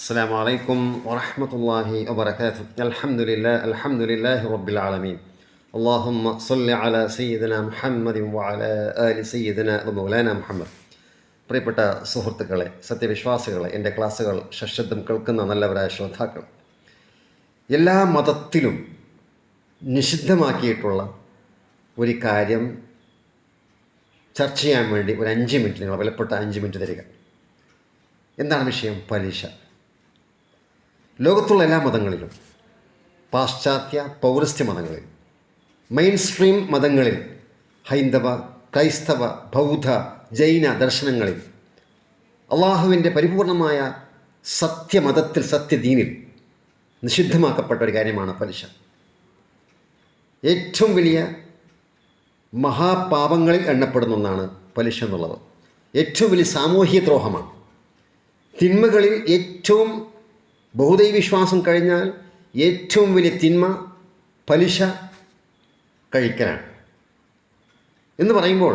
السلام عليكم ورحمة الله وبركاته الحمد لله الحمد لله رب العالمين اللهم صل على سيدنا محمد وعلى آل سيدنا ومولانا മുഹമ്മദ് പ്രിയപ്പെട്ട സുഹൃത്തുക്കളെ സത്യവിശ്വാസികളെ എൻ്റെ ക്ലാസ്സുകൾ സശബ്ദം കേൾക്കുന്ന നല്ലവരായ ശ്രോതാക്കൾ എല്ലാ മതത്തിലും നിഷിദ്ധമാക്കിയിട്ടുള്ള ഒരു കാര്യം ചർച്ച ചെയ്യാൻ വേണ്ടി ഒരു അഞ്ച് മിനിറ്റ് നിങ്ങൾ വിലപ്പെട്ട അഞ്ച് മിനിറ്റ് തരിക എന്താണ് വിഷയം പലിശ ലോകത്തുള്ള എല്ലാ മതങ്ങളിലും പാശ്ചാത്യ പൗരസ്ത്യ മതങ്ങളിൽ മെയിൻ സ്ട്രീം മതങ്ങളിൽ ഹൈന്ദവ ക്രൈസ്തവ ബൗദ്ധ ജൈന ദർശനങ്ങളിൽ അള്ളാഹുവിന്റെ പരിപൂർണമായ സത്യമതത്തിൽ സത്യദീനിൽ നിഷിദ്ധമാക്കപ്പെട്ട ഒരു കാര്യമാണ് പലിശ. ഏറ്റവും വലിയ മഹാപാപങ്ങളിൽ എണ്ണപ്പെടുന്ന ഒന്നാണ് പലിശ എന്നുള്ളത്. ഏറ്റവും വലിയ സാമൂഹിക ദ്രോഹമാണ്. തിന്മകളിൽ ഏറ്റവും ബഹുദൈവ വിശ്വാസം കഴിഞ്ഞാൽ ഏറ്റവും വലിയ തിന്മ പലിശ കഴിക്കലാണ്. എന്ന് പറയുമ്പോൾ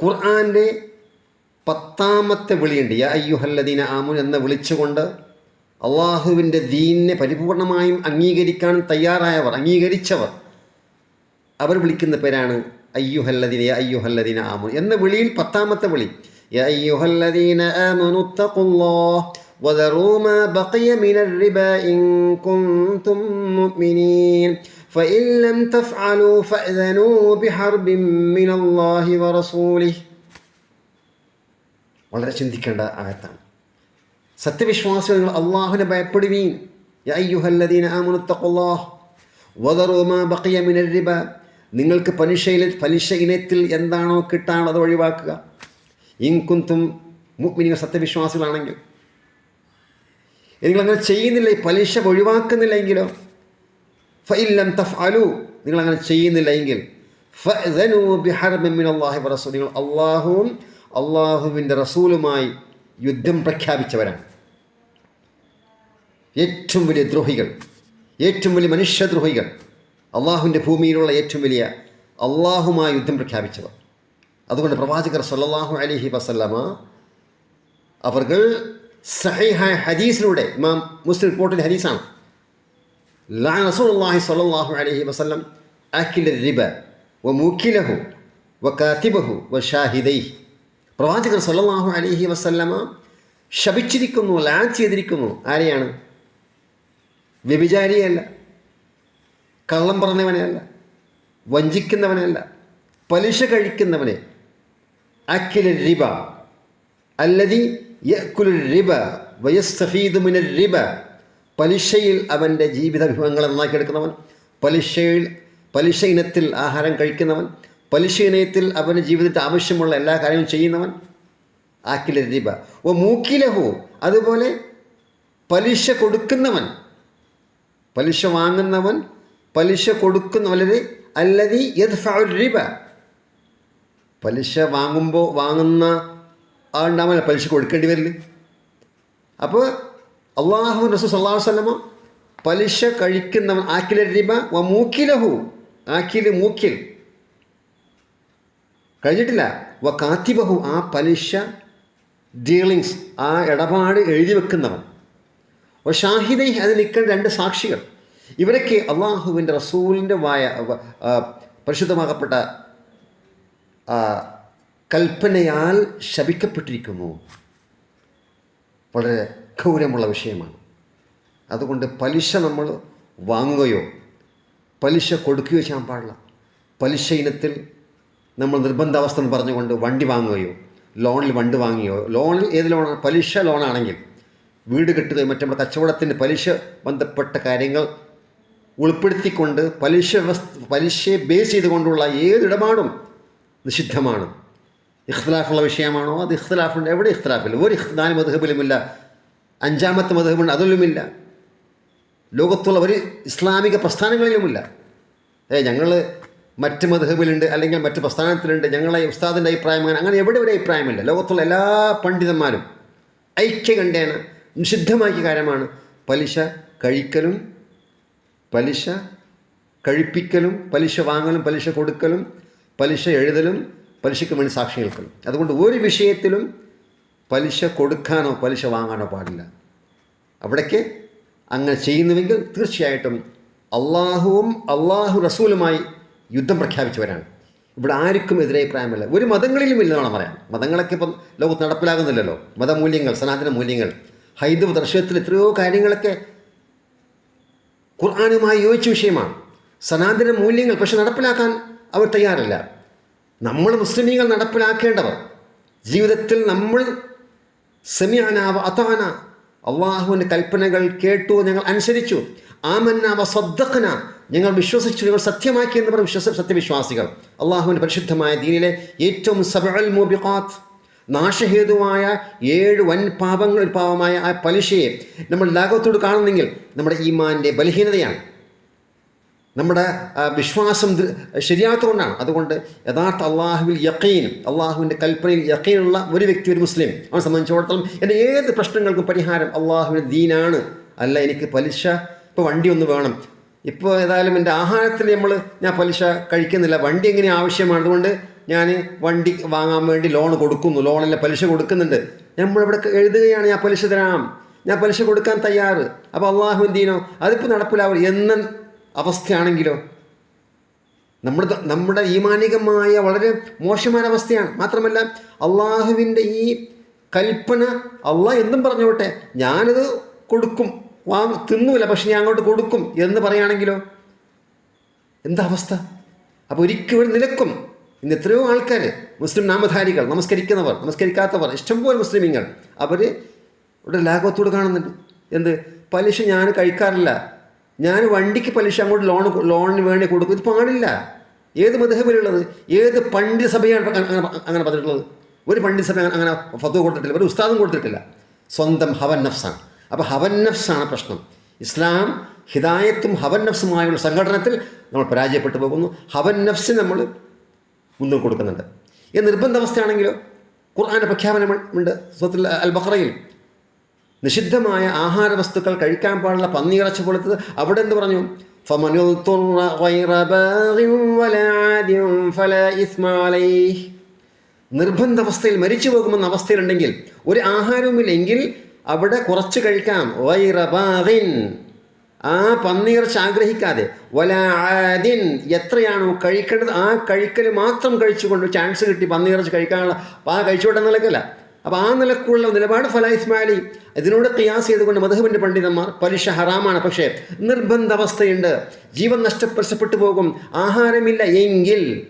ഖുർആന്റെ പത്താമത്തെ വിളിയുണ്ട് യാ അയ്യുഹല്ലദീന ആമുൻ എന്ന് വിളിച്ചുകൊണ്ട് അള്ളാഹുവിന്റെ ദീനിനെ പരിപൂർണമായും അംഗീകരിക്കാൻ തയ്യാറായവർ അംഗീകരിച്ചവർ അവർ വിളിക്കുന്ന പേരാണ് അയ്യുഹല്ലദീന യാ അയ്യുഹല്ലദീന ആമുൻ എന്ന വിളിയിൽ പത്താമത്തെ വിളി യാ അയ്യുഹല്ലദീന ആമനു തഖുല്ലാഹ് وذروا ما بقي من الربا إن كنتم مؤمنين فإن لم تفعلوا فأذنوا بحرب من الله ورسوله വളരെ ചിന്തിക്കേണ്ട ആയത്താണ് സത്യവിശ്വാസികൾ നിങ്ങൾ അള്ളാഹുവിനെ ഭയപ്പെടുവീൻ യാ അയ്യുഹല്ലദീന ആമുനുത്തഖുല്ലാഹ് വദറൂ മാ ബഖിയ മിനർ റിബ നിങ്ങൾക്ക് പലിശയിൽ പലിശ ഇനത്തിൽ എന്താണോ കിട്ടാനുള്ളത് ഒഴിവാക്കുക ഇൻകുന്തും മുഗ്മിനികൾ സത്യവിശ്വാസികളാണെങ്കിൽ നിങ്ങളങ്ങനെ ചെയ്യുന്നില്ല പലിശ ഒഴിവാക്കുന്നില്ലെങ്കിലോ? ഫൈലം തഫ് അലു നിങ്ങളങ്ങനെ ചെയ്യുന്നില്ല എങ്കിൽ അള്ളാഹി റസൂൽ നിങ്ങൾ അള്ളാഹുവും അള്ളാഹുവിന്റെ റസൂലുമായി യുദ്ധം പ്രഖ്യാപിച്ചവരാണ്. ഏറ്റവും വലിയ ദ്രോഹികൾ ഏറ്റവും വലിയ മനുഷ്യദ്രോഹികൾ അള്ളാഹുവിന്റെ ഭൂമിയിലുള്ള ഏറ്റവും വലിയ അള്ളാഹുമായി യുദ്ധം പ്രഖ്യാപിച്ചവർ. അതുകൊണ്ട് പ്രവാചകർ സല്ലാഹു അലഹി വസല്ലമ അവർകൾ സഹിഹായ ഹദീസിലൂടെ ഇമാം മുസ്ലിം റിപ്പോർട്ടിന്റെ ഹദീസാണ്. ലാ റസൂലുള്ളാഹി സ്വല്ലല്ലാഹു അലൈഹി വസല്ലം അഖിൽ റിബ വ മുക്കിലഹു വ കാത്തിബഹു വ ഷാഹിദൈ പ്രവാചകർ സല്ലല്ലാഹു അലൈഹി വസല്ലമ ശപിച്ചിരിക്കുന്നു ലാൻ ചെയ്തിരിക്കുന്നു. ആരെയാണ്? വ്യഭിചാരിയല്ല. കള്ളം പറഞ്ഞവനെയല്ല വഞ്ചിക്കുന്നവനെയല്ല പലിശ കഴിക്കുന്നവനെ അഖിൽ റിബ. അല്ലതി റിബ റിബ പലിശയിൽ അവന്റെ ജീവിത വിഭവങ്ങളെ നന്നാക്കിയെടുക്കുന്നവൻ. പലിശയിൽ പലിശ ഇനത്തിൽ ആഹാരം കഴിക്കുന്നവൻ. പലിശ ഇനത്തിൽ അവന്റെ ജീവിതത്തിൽ ആവശ്യമുള്ള എല്ലാ കാര്യങ്ങളും ചെയ്യുന്നവൻ. ആക്കില രീപ ഓ മൂക്കിലഹു അതുപോലെ പലിശ കൊടുക്കുന്നവൻ. പലിശ വാങ്ങുന്നവൻ പലിശ കൊടുക്കുന്നവരെ അല്ലതി യദ് പലിശ വാങ്ങുമ്പോൾ വാങ്ങുന്ന ആളുണ്ടാവില്ല പലിശ കൊടുക്കേണ്ടി വരില്ലേ അപ്പോൾ അള്ളാഹു റസൂ സല്ലാ വല്ലമ പലിശ കഴിക്കുന്നവൻ ആക്കില വ മൂക്കിലഹു. ആക്കിൽ മൂക്കിൽ. കഴിഞ്ഞിട്ടില്ല. വ കാത്തിബഹു. ആ പലിശ ഡീലിങ്സ് ആ ഇടപാട് എഴുതി വെക്കുന്നവൻ. വ ഷാഹിദൈ അത് നിൽക്കേണ്ട രണ്ട് സാക്ഷികൾ. ഇവരൊക്കെ അള്ളാഹുവിന്റെ റസൂലിന്റെ വായ പരിശുദ്ധമാകപ്പെട്ട കൽപ്പനയാൽ ശപിക്കപ്പെട്ടിരിക്കുന്നു. വളരെ ഗൗരവമുള്ള വിഷയമാണ്. അതുകൊണ്ട് പലിശ നമ്മൾ വാങ്ങുകയോ പലിശ കൊടുക്കുകയോ ചെയ്യാൻ പാടില്ല. പലിശ ഇനത്തിൽ നമ്മൾ നിർബന്ധാവസ്ഥ എന്ന് പറഞ്ഞുകൊണ്ട് വണ്ടി വാങ്ങുകയോ ലോണിൽ വണ്ടി വാങ്ങിയോ ലോണിൽ ഏത് ലോണാണ്? പലിശ ലോണാണെങ്കിൽ വീട് കെട്ടുകയോ മറ്റേ നമ്മുടെ കച്ചവടത്തിന്റെ പലിശ ബന്ധപ്പെട്ട കാര്യങ്ങൾ ഉൾപ്പെടുത്തിക്കൊണ്ട് പലിശ പലിശയെ ബേസ് ചെയ്തുകൊണ്ടുള്ള ഏതിടപാടും നിഷിദ്ധമാണ്. ഇഖ്തലാഫുള്ള വിഷയമാണോ? അത് ഇഖ്തലാഫുണ്ട്. എവിടെ ഇഖ്തലാഫില്ല? ഒരു നാല് മധുഹബിലുമില്ല. അഞ്ചാമത്തെ മധുഹബുണ്ട് അതിലുമില്ല. ലോകത്തുള്ള ഒരു ഇസ്ലാമിക പ്രസ്ഥാനങ്ങളിലുമില്ല. ഏ ഞങ്ങൾ മറ്റ് മധുഹബിലുണ്ട് അല്ലെങ്കിൽ മറ്റ് പ്രസ്ഥാനത്തിലുണ്ട്. ഞങ്ങളെ ഉസ്താദിന്റെ അഭിപ്രായം അങ്ങനെ അങ്ങനെ എവിടെ ഒരു അഭിപ്രായമില്ല. ലോകത്തുള്ള എല്ലാ പണ്ഡിതന്മാരും ഐക്യകണ്ഠേന നിഷിദ്ധമാക്കിയ കാര്യമാണ്. പലിശ കഴിക്കലും പലിശ കഴിപ്പിക്കലും പലിശ വാങ്ങലും പലിശ കൊടുക്കലും പലിശ എഴുതലും പലിശയ്ക്ക് വേണ്ടി സാക്ഷി നിൽക്കണം. അതുകൊണ്ട് ഒരു വിഷയത്തിലും പലിശ കൊടുക്കാനോ പലിശ വാങ്ങാനോ പാടില്ല. അവിടേക്ക് അങ്ങനെ ചെയ്യുന്നുവെങ്കിൽ തീർച്ചയായിട്ടും അള്ളാഹുവും അള്ളാഹു റസൂലുമായി യുദ്ധം പ്രഖ്യാപിച്ചവരാണ്. ഇവിടെ ആർക്കും എതിരഭിപ്രായമില്ല ഒരു മതങ്ങളിലും ഇല്ലെന്നാണ് പറയാം മതങ്ങളൊക്കെ ഇപ്പം ലോകത്ത് നടപ്പിലാകുന്നില്ലല്ലോ. മതമൂല്യങ്ങൾ സനാതന മൂല്യങ്ങൾ ഹൈന്ദവ ദർശനത്തിൽ എത്രയോ കാര്യങ്ങളൊക്കെ ഖുർആാനുമായി യോജിച്ച വിഷയമാണ്. സനാതന മൂല്യങ്ങൾ പക്ഷെ നടപ്പിലാക്കാൻ അവർ തയ്യാറല്ല. നമ്മൾ മുസ്ലിമീങ്ങൾ നടപ്പിലാക്കേണ്ടവർ. ജീവിതത്തിൽ നമ്മൾ സെമിയാനാവ അതാന. അള്ളാഹുവിന്റെ കൽപ്പനകൾ കേട്ടു ഞങ്ങൾ അനുസരിച്ചു. ആമന്നാവ സദ്ദഖന. ഞങ്ങൾ വിശ്വസിച്ചു ഞങ്ങൾ സത്യമാക്കി എന്ന് പറഞ്ഞ വിശ്വസ സത്യവിശ്വാസികൾ. അള്ളാഹുവിന്റെ പരിശുദ്ധമായ ദീനിലെ ഏറ്റവും സബൽ മോബിഖാത്ത്. നാശഹേതുവായ ഏഴ് വൻ പാപങ്ങൾ പാപമായ ആ പലിശയെ നമ്മൾ ലാഘവത്തോട് കാണുന്നെങ്കിൽ നമ്മുടെ ഈമാന്റെ ബലഹീനതയാണ്. നമ്മുടെ വിശ്വാസം ശരിയാത്തതുകൊണ്ടാണ് അതുകൊണ്ട് യഥാർത്ഥ അള്ളാഹുവിൽ യക്കീൻ അള്ളാഹുവിന്റെ കൽപ്പനയിൽ യക്കീനുള്ള ഒരു വ്യക്തി ഒരു മുസ്ലിം അവനെ സംബന്ധിച്ചിടത്തോളം എന്റെ ഏത് പ്രശ്നങ്ങൾക്കും പരിഹാരം അള്ളാഹുവിന്റെ ദീനാണ്. അല്ല എനിക്ക് പലിശ ഇപ്പോൾ വണ്ടി ഒന്ന് വേണം. ഇപ്പോൾ ഏതായാലും എന്റെ ആഹാരത്തിൽ നമ്മൾ ഞാൻ പലിശ കഴിക്കുന്നില്ല. വണ്ടി എങ്ങനെ ആവശ്യമാണ്? അതുകൊണ്ട് ഞാൻ വണ്ടി വാങ്ങാൻ വേണ്ടി ലോൺ കൊടുക്കുന്നു. ലോണിലെ പലിശ കൊടുക്കുന്നുണ്ട്. നമ്മളിവിടെ എഴുതുകയാണ് ഞാൻ പലിശ തരാം. ഞാൻ പലിശ കൊടുക്കാൻ തയ്യാറ്. അപ്പോൾ അള്ളാഹുദ്ദീനോ ദീനോ? അതിപ്പോൾ നടപ്പിലാവും എന്ന അവസ്ഥയാണെങ്കിലോ? നമ്മുടെ നമ്മുടെ ഈമാനികമായ വളരെ മോശമായ അവസ്ഥയാണ്. മാത്രമല്ല അള്ളാഹുവിന്റെ ഈ കൽപ്പന അള്ളാഹ് എന്തും പറഞ്ഞോട്ടെ ഞാനത് കൊടുക്കും. വാ തിന്നൂല പക്ഷെ ഞാൻ അങ്ങോട്ട് കൊടുക്കും എന്ന് പറയുകയാണെങ്കിലോ എന്താ അവസ്ഥ? അപ്പോൾ ഒരിക്കലും നിലക്കും. ഇന്ന് എത്രയോ ആൾക്കാർ മുസ്ലിം നാമധാരികൾ നമസ്കരിക്കുന്നവർ നമസ്കരിക്കാത്തവർ ഇഷ്ടംപോലെ മുസ്ലിമീങ്ങൾ അവർ ഇവിടെ ലാഘവത്തോട് കാണുന്നുണ്ട്. എന്ത്? പലിശ ഞാൻ കഴിക്കാറില്ല. ഞാൻ വണ്ടിക്ക് പലിശ അങ്ങോട്ട് ലോൺ ലോണിന് വേണ്ടി കൊടുക്കും. ഇത് പാടില്ല. ഏത് മധുഹബിലുള്ളത് ഏത് പണ്ഡിത സഭയാണ് അങ്ങനെ അങ്ങനെ പറഞ്ഞിട്ടുള്ളത്? ഒരു പണ്ഡിത സഭ അങ്ങനെ ഫത്വ കൊടുത്തിട്ടില്ല. ഒരു ഉസ്താദും കൊടുത്തിട്ടില്ല. സ്വന്തം ഹവൻ നഫ്സാണ്. അപ്പോൾ ഹവൻ നഫ്സാണ് പ്രശ്നം. ഇസ്ലാം ഹിദായത്തും ഹവൻ നഫ്സുമായുള്ള സംഘടനത്തിൽ നമ്മൾ പരാജയപ്പെട്ടു പോകുന്നു. ഹവൻ നഫ്സിന് നമ്മൾ മുന്നിൽ കൊടുക്കുന്നുണ്ട്. ഈ നിർബന്ധ അവസ്ഥയാണെങ്കിലോ? ഖുർആാന്റെ പ്രഖ്യാപനമുണ്ട്. സ്വത്തിൽ അൽ ബഖറയിൽ നിഷിദ്ധമായ ആഹാര വസ്തുക്കൾ കഴിക്കാൻ പാടുള്ള പന്നിയിറച്ചി കൊടുത്തത് അവിടെ എന്ത് പറഞ്ഞു? നിർബന്ധാവസ്ഥയിൽ മരിച്ചു പോകുമെന്ന അവസ്ഥയിലുണ്ടെങ്കിൽ ഒരു ആഹാരവുമില്ലെങ്കിൽ അവിടെ കുറച്ച് കഴിക്കാം. വൈറബാദിൻ ആ പന്നിയിറച്ചി ആഗ്രഹിക്കാതെ വലാദിൻ എത്രയാണോ കഴിക്കേണ്ടത് ആ കഴിക്കൽ മാത്രം കഴിച്ചുകൊണ്ട് ചാൻസ് കിട്ടി പന്നിയിറച്ചി കഴിക്കാനുള്ള. ആ കഴിച്ചുവിട്ടെന്ന നിലക്കല്ല. അപ്പോൾ ആ നിലക്കുള്ള നിലപാട് ഫല ഇസ്മാലി. ഇതിനോട് ക്യാസ് ചെയ്തുകൊണ്ട് മധുബിന്റെ പണ്ഡിതന്മാർ പലിശ ഹറാമാണ്. പക്ഷേ നിർബന്ധ അവസ്ഥയുണ്ട് ജീവൻ നഷ്ടപ്പെട്ടു പോകും. ആഹാരമില്ല എങ്കിൽ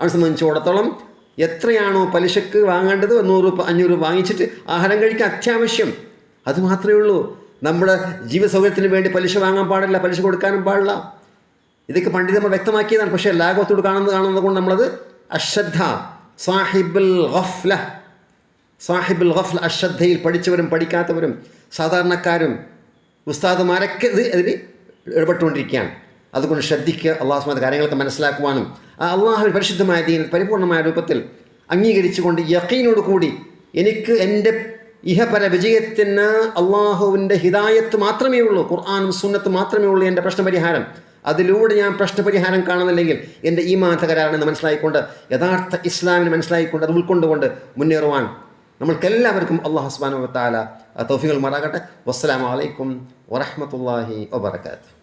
അവനെ സംബന്ധിച്ചിടത്തോളം എത്രയാണോ പലിശക്ക് വാങ്ങേണ്ടത്? നൂറ് അഞ്ഞൂറ് വാങ്ങിച്ചിട്ട് ആഹാരം കഴിക്കാൻ അത്യാവശ്യം. അത് മാത്രമേ ഉള്ളൂ. നമ്മുടെ ജീവസൗകര്യത്തിന് വേണ്ടി പലിശ വാങ്ങാൻ പാടില്ല പലിശ കൊടുക്കാനും പാടില്ല. ഇതൊക്കെ പണ്ഡിതന്മാർ വ്യക്തമാക്കിയതാണ്. പക്ഷേ ലാഘവത്തോട് കാണുന്നത് കാണുന്നത് കൊണ്ട് നമ്മളത് അശ്രദ്ധ. സാഹിബുൽ ഗഫ്ല. സാഹിബുൽ ഗഫ്ല അശ്രദ്ധയിൽ പഠിച്ചവരും പഠിക്കാത്തവരും സാധാരണക്കാരും ഉസ്താദുമാരൊക്കെ ഇത് ഇതിൽ ഇടപെട്ടുകൊണ്ടിരിക്കുകയാണ്. അതുകൊണ്ട് ശ്രദ്ധിക്കുക അള്ളാഹുസ്മാന്റെ കാര്യങ്ങളൊക്കെ മനസ്സിലാക്കുവാനും ആ അള്ളാഹു പരിശുദ്ധമായ ദീൻ പരിപൂർണമായ രൂപത്തിൽ അംഗീകരിച്ചുകൊണ്ട് യക്കീനോട് കൂടി എനിക്ക് എന്റെ ഇഹപര വിജയത്തിന് അള്ളാഹുവിന്റെ ഹിതായത്ത് മാത്രമേ ഉള്ളൂ ഖുർആാനും സുന്നത്ത് മാത്രമേ ഉള്ളൂ എന്റെ പ്രശ്നപരിഹാരം. അതിലൂടെ ഞാൻ പ്രശ്നപരിഹാരം കാണുന്നില്ലെങ്കിൽ എന്റെ ഈ തകരാറെന്ന് മനസ്സിലായിക്കൊണ്ട് യഥാർത്ഥ ഇസ്ലാമിനെ മനസ്സിലായിക്കൊണ്ട് അത് ഉൾക്കൊണ്ടുകൊണ്ട് മുന്നേറുവാൻ നമ്മൾക്കെല്ലാവർക്കും അള്ളാഹു സുബ്ഹാനഹു താല തൗഫികൾ മാറാകട്ടെ. വസ്സലാമലൈക്കും അലൈക്കും വറഹ്മത്തുള്ളാഹി വബറകാതുഹു.